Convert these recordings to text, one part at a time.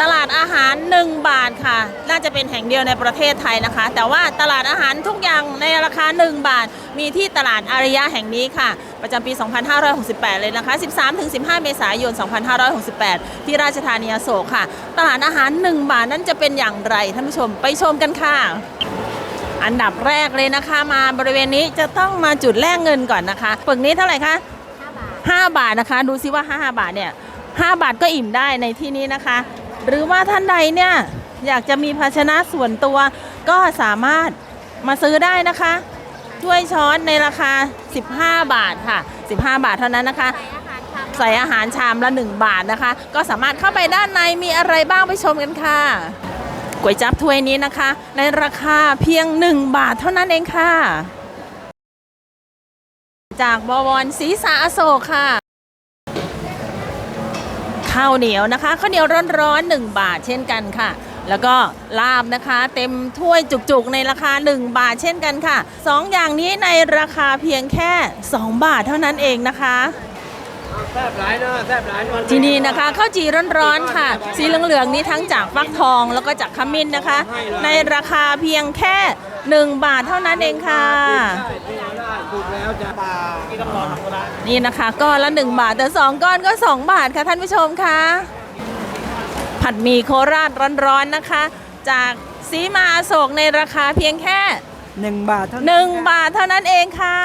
ตลาดอาหาร 1 บาทค่ะ น่าจะเป็นแห่งเดียวในประเทศไทยนะคะ แต่ว่าตลาดอาหารทุกอย่างในราคา 1 บาท มีที่ตลาดอารยะแห่งนี้ค่ะ ประจำปี 2568 เลยนะคะ 13-15 เมษายน 2568 ที่ราชธานีอโศกค่ะ ตลาดอาหาร 1 บาทนั้นจะเป็นอย่างไรท่านผู้ชมไปชมกันค่ะอันดับแรกเลยนะคะ มาบริเวณนี้จะต้องมาจุดแลกเงินก่อนนะคะปึกนี้เท่าไหร่คะ5บาทนะคะ ดูซิว่า 5 บาทเนี่ย5บาทก็อิ่มได้ในที่นี้นะคะ หรือว่าท่านใดเนี่ยอยากจะมีภาชนะส่วนตัว ก็สามารถมาซื้อได้นะคะถ้วยช้อนในราคา 15 บาทค่ะ 15 บาทเท่านั้นนะคะ ใส่อาหารชามละ 1 บาทนะคะ ก็สามารถเข้าไปด้านในมีอะไรบ้างไปชมกันค่ะก๋วยจั๊บถ้วยนี้นะคะ ในราคาเพียง 1 บาทเท่านั้นเองค่ะ จากบวรศรีสาอโศกค่ะ ข้าวเหนียวนะคะข้าวเหนียวร้อนๆ1บาทเช่นกันค่ะ แล้วก็ลาบนะคะ เต็มถ้วยจุกๆในราคา 1 บาทเช่นกันค่ะสองอย่างนี้ในราคาเพียงแค่ 2 บาทเท่านั้นเองนะคะแซ่บหลายเนาะแซ่บหลายที่นี่นะคะข้าวจีร้อนๆค่ะ สีเหลืองๆนี้ทั้งจากฟักทองแล้วก็จากขมิ้นนะคะ ในราคาเพียงแค่ 1 บาทเท่านั้นเองค่ะได้ที่เราได้ ถูกแล้วจะปลาที่ต้องรอทำก็ได้นี่นะคะก้อนละ 1 บาท แต่ 2 ก้อนก็ 2 บาทค่ะท่านผู้ชมคะผัดหมี่โคราชร้อนๆนะคะ จากสีมาอโศกในราคาเพียงแค่หนึ่งบาทเท่านั้น1 บาทเท่านั้นเองค่ะ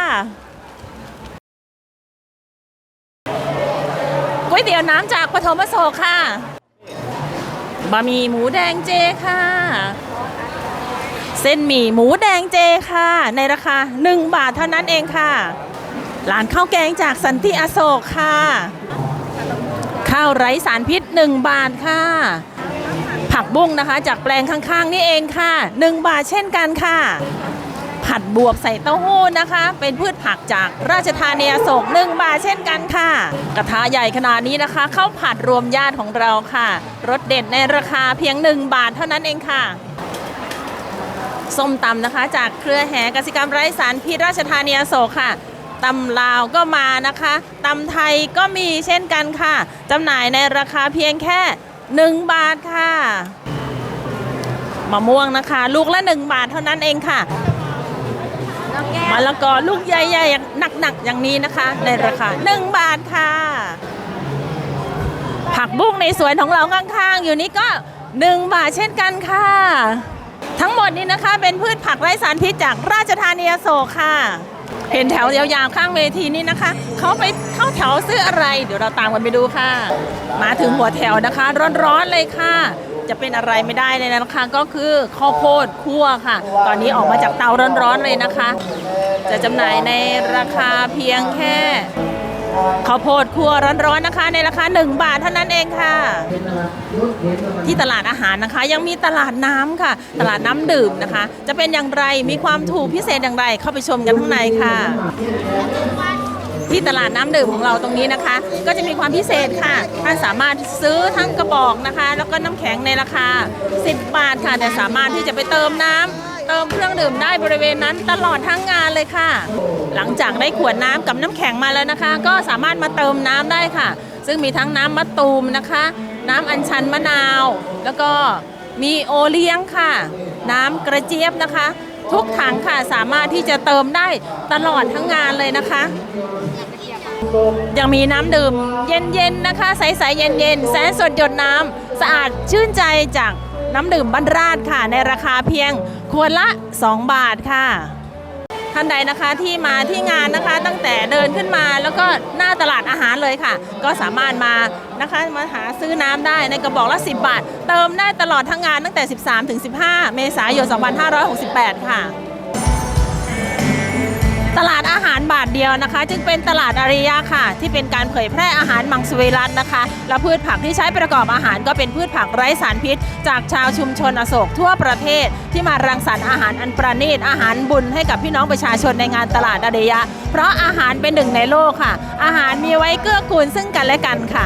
ก๋วยเตี๋ยวน้ำจากปฐมอโศกค่ะบะหมี่หมูแดงเจค่ะ เส้นหมี่หมูแด งเจค่ะ ในราคา 1 บาทเท่านั้นเองค่ะ ร้านข้าวแกงจากสันติอโศกค่ะ ข้าวไร้สารพิษ 1 บาทค่ะ ผักบุ้งนะคะ จากแปลงข้างๆ นี่เองค่ะ 1 บาทเช่นกันค่ะ ผัดบวบใส่เต้าหู้นะคะ เป็นพืชผักจากราชธานีอโศก1บาทเช่นกันค่ะ กระทะใหญ่ขนาดนี้นะคะข้าวผัดรวมญาติของเราค่ะรสเด็ดในราคาเพียง 1 บาทเท่านั้นเองค่ะ ส้มตำนะคะ จากเครือแห่กสิกรรมไร้สารพิษราชธานีอโศกค่ะตำลาวก็มานะคะตำไทยก็มีเช่นกันค่ะจำหน่ายในราคาเพียงแค่ 1 บาทค่ะมะม่วงนะคะ ลูกละ 1 บาทเท่านั้นเองค่ะมะละกอลูกใหญ่ๆหนักๆอย่างนี้นะคะ ในราคา 1 บาทค่ะ ผักบุ้งในสวนของเราข้างๆ อยู่นี่ก็ 1 บาทเช่นกันค่ะ นี้นะคะ เป็นพืชผักไร้สารพิษจากราชธานีอโศกค่ะ เห็นแถวยาวๆข้างเวทีนี่นะคะ เขาไปเข้าแถวซื้ออะไร เดี๋ยวเราตามกันไปดูค่ะ มาถึงหัวแถวนะคะ ร้อนๆเลยค่ะ จะเป็นอะไรไม่ได้เลยนะคะก็คือข้าวโพดคั่วค่ะ ตอนนี้ออกมาจากเตาร้อนๆเลยนะคะ จะจำหน่ายในราคาเพียงแค่ ข้าวโพดคั่วร้อนๆนะคะ ในราคา 1 บาทเท่านั้นเองค่ะ ที่ตลาดอาหารนะคะ ยังมีตลาดน้ำค่ะ ตลาดน้ำดื่มนะคะ จะเป็นอย่างไรมีความถูกพิเศษอย่างไรเข้าไปชมกันข้างในค่ะ ที่ตลาดน้ำดื่มของเราตรงนี้นะคะ ก็จะมีความพิเศษค่ะท่านสามารถซื้อทั้งกระบอกนะคะ แล้วก็น้ำแข็งในราคา 10 บาทค่ะแต่สามารถที่จะไปเติมน้ำ เติมเครื่องดื่มได้บริเวณนั้นตลอดทั้งงานเลยค่ะ หลังจากได้ขวดน้ำกับน้ำแข็งมาแล้วนะคะ ก็สามารถมาเติมน้ำได้ค่ะ ซึ่งมีทั้งน้ำมะตูมนะคะ น้ำอัญชันมะนาว แล้วก็มีโอเลี้ยงค่ะ น้ำกระเจี๊ยบนะคะ ทุกถังค่ะสามารถที่จะเติมได้ตลอดทั้งงานเลยนะคะยังมีน้ำดื่มเย็นๆนะคะ ใสๆเย็นๆแสนสดหยดน้ำสะอาดชื่นใจจาก น้ำดื่มบรรราดค่ะ ในราคาเพียงขวดละ 2 บาทค่ะ ท่านใดนะคะที่มาที่งานนะคะตั้งแต่เดินขึ้นมาแล้วก็หน้าตลาดอาหารเลยค่ะ ก็สามารถมานะคะมาหาซื้อน้ำได้ในกระบอกละ 10 บาท เติมได้ตลอดทั้งงานตั้งแต่ 13ถึง15 เมษายน 2568 ค่ะ ตลาดอาหารบาทเดียวนะคะ จึงเป็นตลาดอาริยะค่ะ ที่เป็นการเผยแพร่อาหารมังสวิรัตนะคะ และพืชผักที่ใช้ประกอบอาหารก็เป็นพืชผักไร้สารพิษ จากชาวชุมชนอโศกทั่วประเทศ ที่มารังสรรค์อาหารอันประณีตอาหารบุญให้กับพี่น้องประชาชนในงานตลาดอาริยะ เพราะอาหารเป็นหนึ่งในโลกค่ะ อาหารมีไว้เกื้อกูลซึ่งกันและกันค่ะ